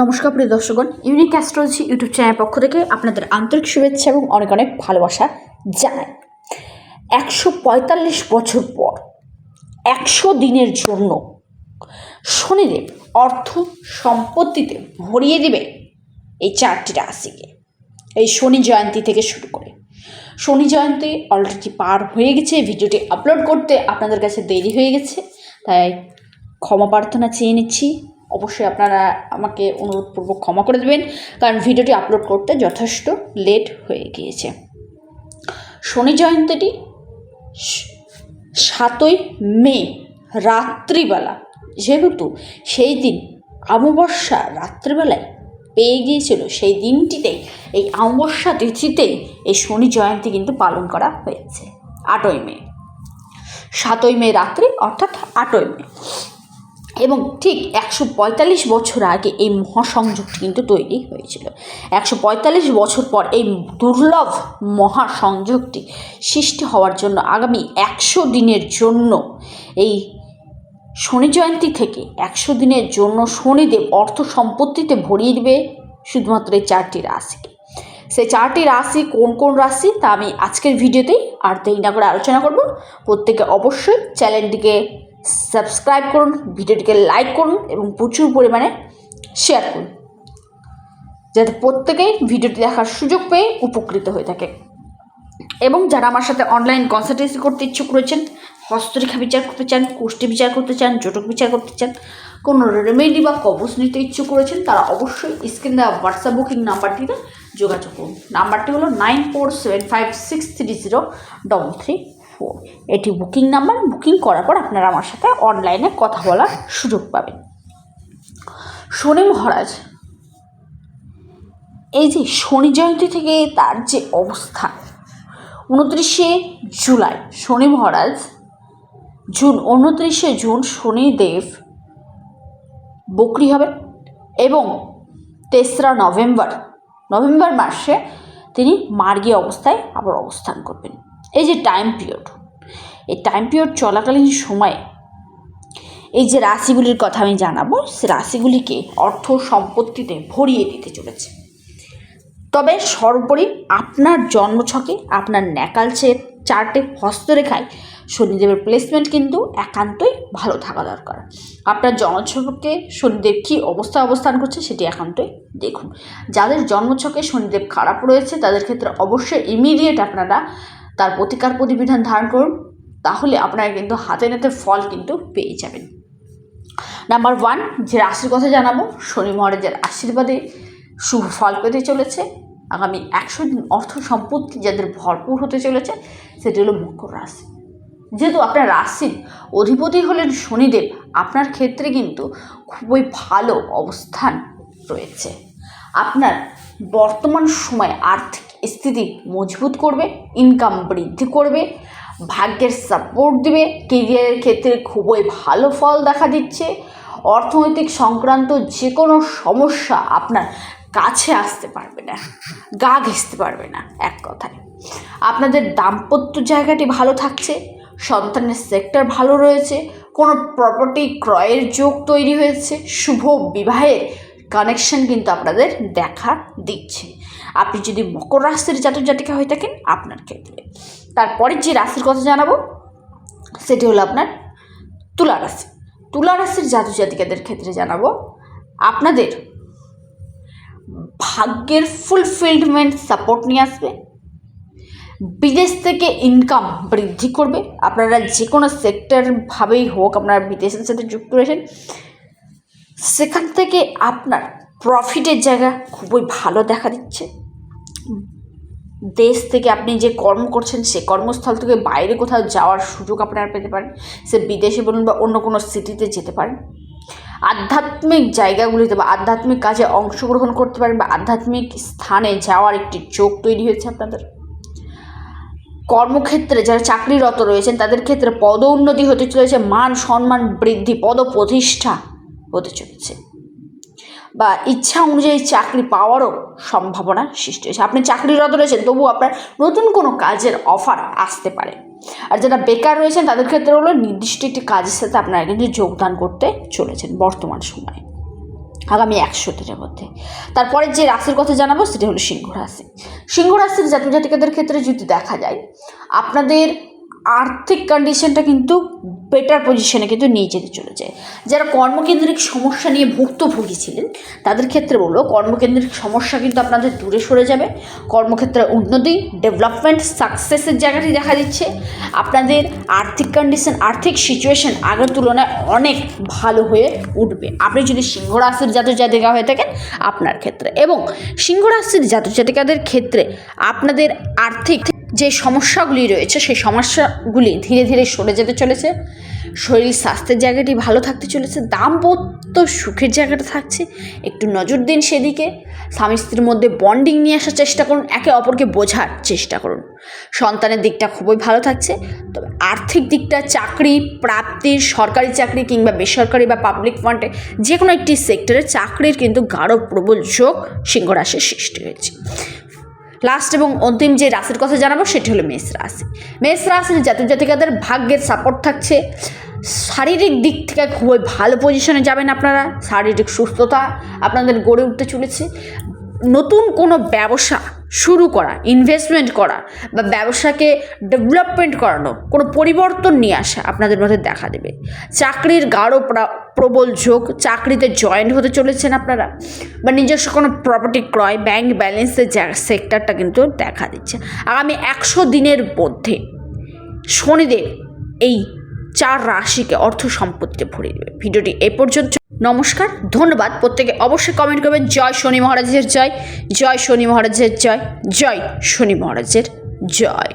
নমস্কার প্রিয় দর্শকগণ unique astrology YouTube চ্যানেলের পক্ষ থেকে আপনাদের আন্তরিক শুভেচ্ছা এবং অনেক অনেক ভালোবাসা জানাই। একশো পঁয়তাল্লিশ বছর পর, একশো দিনের জন্য শনিদেব অর্থ সম্পত্তিতে ভরিয়ে দেবে এই চারটি রাশিকে। এই শনি জয়ন্তী থেকে শুরু করে। শনি জয়ন্তী অলরেডি পার হয়ে গেছে, ভিডিওটি আপলোড করতে আপনাদের কাছে দেরি হয়ে গেছে, তাই ক্ষমা প্রার্থনা চেয়ে নিচ্ছি। অবশ্যই আপনারা আমাকে অনুরোধপূর্বক ক্ষমা করে দেবেন, কারণ ভিডিওটি আপলোড করতে যথেষ্ট লেট হয়ে গিয়েছে। শনি জয়ন্তীটি সাতই মে, রাত্রিবেলা, যেহেতু সেই দিন অমাবস্যা রাত্রিবেলায় পেয়ে গিয়েছিল, সেই দিনটিতেই, এই অমাবস্যা তিথিতেই এই শনি জয়ন্তী কিন্তু পালন করা হয়েছে, আটই মে। সাতই মে রাত্রি, অর্থাৎ আটই মে। এবং ঠিক একশো পঁয়তাল্লিশ বছর আগে এই মহাসংযোগটি কিন্তু তৈরি হয়েছিল। একশো পঁয়তাল্লিশ বছর পর এই দুর্লভ মহাসংযোগটি সৃষ্টি হওয়ার জন্য আগামী একশো দিনের জন্য এই শনি জয়ন্তী থেকে একশো দিনের জন্য শনিদেব অর্থ সম্পত্তিতে ভরিয়ে দেবে শুধুমাত্র এই চারটি রাশিকে। সেই চারটি রাশি কোন কোন রাশি তা আমি আজকের ভিডিওতেই আর দেরি না করে আলোচনা করব। প্রত্যেকে অবশ্যই চ্যানেলটিকে সাবস্ক্রাইব করুন, ভিডিওটিকে লাইক করুন এবং প্রচুর পরিমাণে শেয়ার করুন। যাতে প্রত্যেকেই ভিডিওটি দেখার সুযোগ পেয়ে উপকৃত হয়ে থাকে। এবং যারা আমার সাথে অনলাইন কনসালটেন্সি করতে ইচ্ছুক রয়েছেন, হস্তরেখা বিচার করতে চান, কুষ্টি বিচার করতে চান, জটক বিচার করতে চান, কোনো রেমেডি বা কবচ নিতে ইচ্ছুক রয়েছেন, তারা অবশ্যই স্ক্রিন দেওয়া হোয়াটসঅ্যাপ বুকিং নাম্বারটিতে যোগাযোগ করুন। নাম্বারটি হলো nine four seven five six three zero double three four এটি বুকিং নাম্বার বুকিং করার পর আপনারা আমার সাথে অনলাইনে কথা বলার সুযোগ পাবেন। শনি মহারাজ, এই যে শনি জয়ন্তী থেকে তার যে অবস্থান, উনত্রিশে জুলাই, শনি মহারাজ, জুন, উনত্রিশে জুন শনিদেব বকরি হবেন এবং তেসরা নভেম্বর নভেম্বর মাসে তিনি মার্গী অবস্থায় আবার অবস্থান করবেন। এই যে টাইম পিরিয়ড এই টাইম পিরিয়ড চলাকালীন সময়ে এই যে রাশিগুলির কথা আমি জানাব, সে রাশিগুলিকে অর্থ সম্পত্তিতে ভরিয়ে দিতে চলেছে। তবে সর্বোপরি আপনার জন্মছকে, আপনার ন্যাকালচের চারটে হস্তরেখায় শনিদেবের প্লেসমেন্ট কিন্তু একান্তই ভালো থাকা দরকার। আপনার জন্মছকে শনিদেব কী অবস্থায় অবস্থান করছে সেটি একান্তই দেখুন। যাদের জন্মছকে শনিদেব খারাপ রয়েছে, তাদের ক্ষেত্রে অবশ্যই ইমিডিয়েট আপনারা তার প্রতিকার প্রতিবিধান ধারণ করুন, তাহলে আপনারা কিন্তু হাতে নাতে ফল কিন্তু পেয়ে যাবেন। নাম্বার ওয়ান যে রাশির কথা জানাব, শনি মহারাজের আশীর্বাদে শুভ ফল পেতে চলেছে। আগামী একশো দিন অর্থ সম্পত্তি যাদের ভরপুর হতে চলেছে, সেটি হলো মকর রাশি। যেহেতু আপনার রাশির অধিপতি হলেন শনিদেব, আপনার ক্ষেত্রে কিন্তু খুবই ভালো অবস্থান রয়েছে। আপনার বর্তমান সময়ে আর্থিক স্থিতি মজবুত করবে ইনকাম বৃদ্ধি করবে, ভাগ্যের সাপোর্ট দিবে কেরিয়ারের ক্ষেত্রে খুবই ভালো ফল দেখা দিচ্ছে, অর্থনৈতিক সংক্রান্ত যে কোনো সমস্যা আপনার কাছে আসতে পারবে না, গা ঘেঁচতে পারবে না, এক কথায়। আপনাদের দাম্পত্য জায়গাটি ভালো থাকছে, সন্তানের সেক্টর ভালো রয়েছে, কোনো প্রপার্টি ক্রয়ের যোগ তৈরি হয়েছে, শুভ বিবাহের কানেকশন কিন্তু আপনাদের দেখা দিচ্ছে। আপনি যদি মকর রাশির জাতক জাতিকা হয়ে থাকেন, আপনার ক্ষেত্রে। তারপরে যে রাশির কথা জানাব, সেটি হলো আপনার তুলা রাশি। তুলা রাশির জাতক জাতিকাদের ক্ষেত্রে জানাব, আপনাদের ভাগ্যের ফুলফিলমেন্ট সাপোর্ট নিয়ে আসবে, বিদেশ থেকে ইনকাম বৃদ্ধি করবে। আপনারা যে কোনো সেক্টরভাবেই হোক আপনারা বিদেশের সাথে যুক্ত রয়েছেন সেখান থেকে আপনার প্রফিটের জায়গা খুবই ভালো দেখা দিচ্ছে। দেশ থেকে আপনি যে কর্ম করছেন, সে কর্মস্থল থেকে বাইরে কোথাও যাওয়ার সুযোগ আপনারা পেতে পারেন। সে বিদেশে বলুন বা অন্য কোনো সিটিতে যেতে পারেন। আধ্যাত্মিক জায়গাগুলিতে বা আধ্যাত্মিক কাজে অংশগ্রহণ করতে পারেন বা আধ্যাত্মিক স্থানে যাওয়ার একটি চোখ তৈরি হয়েছে আপনাদের। কর্মক্ষেত্রে যারা চাকরিরত রয়েছেন, তাদের ক্ষেত্রে পদ উন্নতি হতে চলেছে। মান সম্মান বৃদ্ধি পদ প্রতিষ্ঠা হতে চলেছে। বা ইচ্ছা অনুযায়ী চাকরি পাওয়ারও সম্ভাবনা সৃষ্টি হয়েছে। আপনি চাকরিরত রয়েছেন তবু আপনার নতুন কোনো কাজের অফার আসতে পারে। আর যারা বেকার রয়েছেন, তাদের ক্ষেত্রে হলো নির্দিষ্ট একটি কাজের সাথে আপনারা কিন্তু যোগদান করতে চলেছেন বর্তমান সময়ে। আগামী একশো দিনের মধ্যে। তারপরে যে রাশির কথা জানাব, সেটি হলো সিংহ রাশি। সিংহ রাশির জাতক জাতিকাদের ক্ষেত্রে যদি দেখা যায়, আপনাদের আর্থিক কন্ডিশনটা কিন্তু বেটার পজিশনে কিন্তু নিয়ে যেতে চলেছে। যারা কর্মকেন্দ্রিক সমস্যা নিয়ে ভুক্তভোগী ছিলেন, তাদের ক্ষেত্রে বলব, কর্মকেন্দ্রিক সমস্যা কিন্তু আপনাদের দূরে সরে যাবে। কর্মক্ষেত্রে উন্নতি ডেভেলপমেন্ট সাকসেসের জায়গাটি দেখা দিচ্ছে। আপনাদের আর্থিক কন্ডিশন আর্থিক সিচুয়েশন আগের তুলনায় অনেক ভালো হয়ে উঠবে। আপনি যদি সিংহ রাশির জাতক জাতিকা হয়ে থাকেন, আপনার ক্ষেত্রে। এবং সিংহ রাশির জাতক জাতিকাদের ক্ষেত্রে আপনাদের আর্থিক যে সমস্যাগুলি রয়েছে, সেই সমস্যাগুলি ধীরে ধীরে সরে যেতে চলেছে। শরীর, স্বাস্থ্যের জায়গাটি ভালো থাকতে চলেছে, দাম্পত্য সুখের জায়গাটা থাকছে। একটু নজর দিন সেদিকে। স্বামী স্ত্রীর মধ্যে বন্ডিং নিয়ে আসার চেষ্টা করুন, একে অপরকে বোঝার চেষ্টা করুন। সন্তানের দিকটা খুবই ভালো থাকছে, তবে আর্থিক দিকটা, চাকরি, প্রাপ্তির, সরকারি চাকরি কিংবা বেসরকারি বা পাবলিক ফান্ডে যে কোনো একটি সেক্টরে চাকরির কিন্তু গাঢ় প্রবল যোগ সিংহ রাশির সৃষ্টি হয়েছে। লাস্ট এবং অন্তিম যে রাশির কথা জানাব সেটি হলো মেষ রাশি। মেষ রাশির জাতক জাতিকাদের ভাগ্যের সাপোর্ট থাকছে। শারীরিক দিক থেকে খুবই ভালো পজিশনে যাবেন আপনারা। শারীরিক সুস্থতা আপনাদের গড়ে উঠতে চলেছে। নতুন কোনো ব্যবসা শুরু করা ইনভেস্টমেন্ট করা বা ব্যবসাকে ডেভেলপমেন্ট করানো, কোনো পরিবর্তন নিয়ে আসা আপনাদের মধ্যে দেখা দেবে। চাকরির গাঢ় প্রা- প্রবল ঝোঁক, চাকরিতে জয়েন হতে চলেছেন আপনারা বা নিজস্ব কোনো প্রপার্টি ক্রয় ব্যাংক ব্যালেন্সের সেক্টরটা কিন্তু দেখা দিচ্ছে। আগামী একশো দিনের মধ্যে শনিদেব এই চার রাশিকে অর্থ সম্পত্তিতে ভরে দেবে। ভিডিওটি এ পর্যন্ত নমস্কার, ধন্যবাদ। প্রত্যেকে অবশ্যই কমেন্ট করবেন। জয় শনি মহারাজের জয়। জয় শনি মহারাজের জয়। জয় শনি মহারাজের জয়।